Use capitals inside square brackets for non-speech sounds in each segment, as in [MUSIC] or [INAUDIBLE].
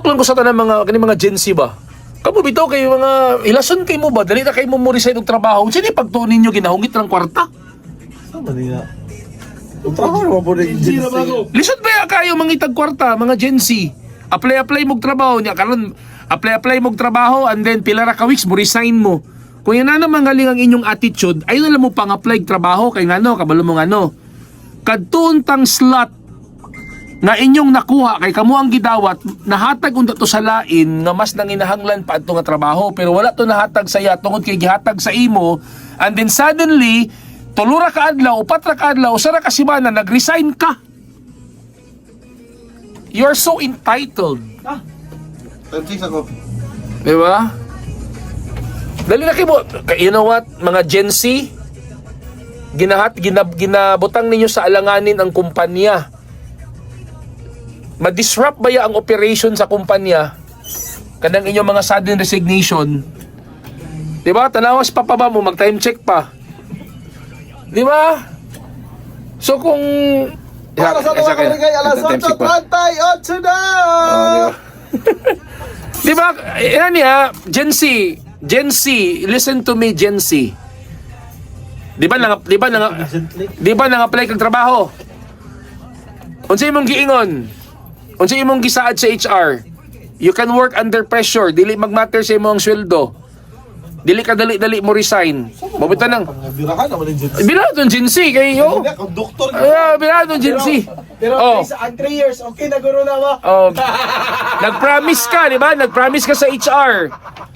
Tutok lang ko sa tanang mga kani mga Gen Z ba. Kamu bitaw kay mga ilason kay mo ba dali na kay mo mo resign og trabaho. Sino pagtuon ninyo ginahungit ng kwarta? Sama nila. Trabaho rin. Hindi na bago. Lisod ba kayo mangitag kwarta, mga Gen Z? Apply apply mog trabaho niya karon apply apply mog trabaho and then pila ra ka weeks mo resign mo. Kung yan na naman galing ang inyong attitude, ay na lang mo pang apply trabaho kay ngano kabalo mo ngano. Kadtun tang slot nga inyong nakuha kay kamo ang gidawat nahatag unta to sa lain nga mas nanginahanglan pa adto nga trabaho pero wala to nahatag sa iya tungod kay gihatag sa imo and then suddenly tulura ka adlaw upat ra ka adlaw usa ra ka semana nag-resign ka You're so entitled. Time six ako. Di ba? Dali na mo. You know what? Mga Gen Z, ginahat, ginab, ginabutang ninyo sa alanganin ang kumpanya. Ma-disrupt ba ya ang operation sa kumpanya? Kanang inyong mga sudden resignation. Di ba? Tanawas pa pa ba mo? Mag-time check pa. Di ba? So kung... Para sa mga karigay, alas Time check pa. 8.38 na! Oh, di ba? [LAUGHS] Yan ya, Gen Z, Gen Z, listen to me Gen Z. Di ba nang di ba nang di ba nang apply kag trabaho? Unsa imong giingon? Unsa imong gisaad sa HR? You can work under pressure, dili magmatter sa imong sweldo. Dili ka dali-dali mo resign. Mabita nang Birahan naman Gen Z kayo. Hindi, kung doktor. Ah, Gen Z. Pero Oh. sa ang 3 years, okay na guro na ba? Oh, nag-promise ka, di ba? Nag-promise ka sa HR.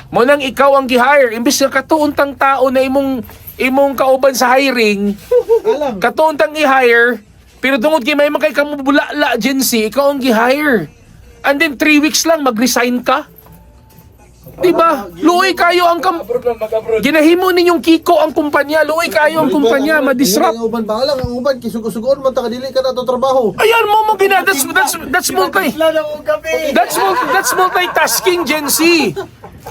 Mo nang ikaw ang gi-hire. Imbis na katuuntang tao na imong imong kauban sa hiring, katuuntang i-hire, pero tungod kay may mga kay kamubulala Gen Z, ikaw ang gi-hire. And then three weeks lang mag-resign ka. Di ba? Luoy kayo ang kam. Ginahimo ninyong kiko ang kumpanya. Luoy kayo ang kumpanya, ma-disrupt. Ang uban ba lang, ang uban, kisugo-sugoon man, takadili ka na to trabaho. Ayan mo mo gina. That's, that's, that's multi. That's multi, that's multitasking Gen Z.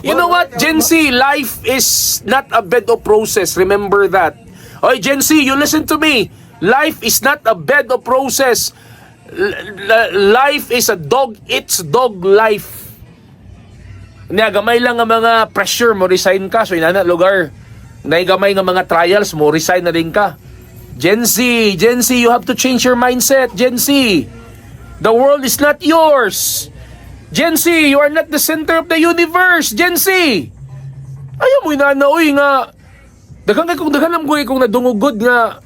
You know what, Gen Z, life is not a bed of roses. Remember that. Oy, Gen Z, you listen to me. Life is not a bed of roses. Life is a dog eats dog life. Niya, gamay lang nga mga pressure mo resign ka. So, inana lugar. Nay gamay nga mga trials mo resign na din ka. Gen Z, Gen Z, you have to change your mindset. Gen Z, the world is not yours. Gen Z, you are not the center of the universe. Gen Z! Ayaw mo inana, uy nga. Daghang kay kung daghan am kung nadungugod nga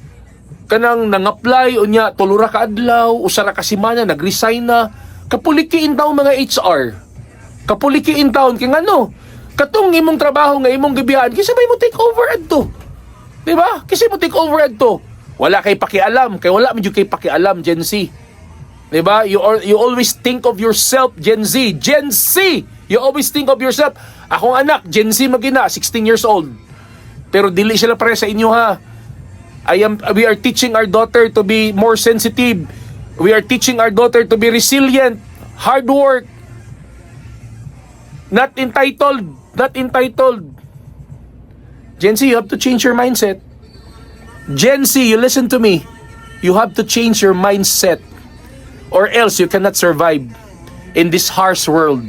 kanang nang-apply unya tulura ka adlaw, usara ka semana nag-resign na. Kapulikiin taon mga HR. Kapulikiin taon kay ngano? Katong imong trabaho nga imong gibihan, kisa may mo take over adto. Di ba? Kasi mo take over adto. Wala kay pakialam, kay wala medyo kay pakialam Gen Z. 'Di ba? You al- you always think of yourself, Gen Z. Gen Z. You always think of yourself. Akong anak, Gen Z magina, 16 years old. Pero dili sila pare sa inyo ha. I am we are teaching our daughter to be more sensitive. We are teaching our daughter to be resilient, hard work. Not entitled, not entitled. Gen Z, you have to change your mindset. Gen Z, you listen to me. You have to change your mindset or else you cannot survive in this harsh world.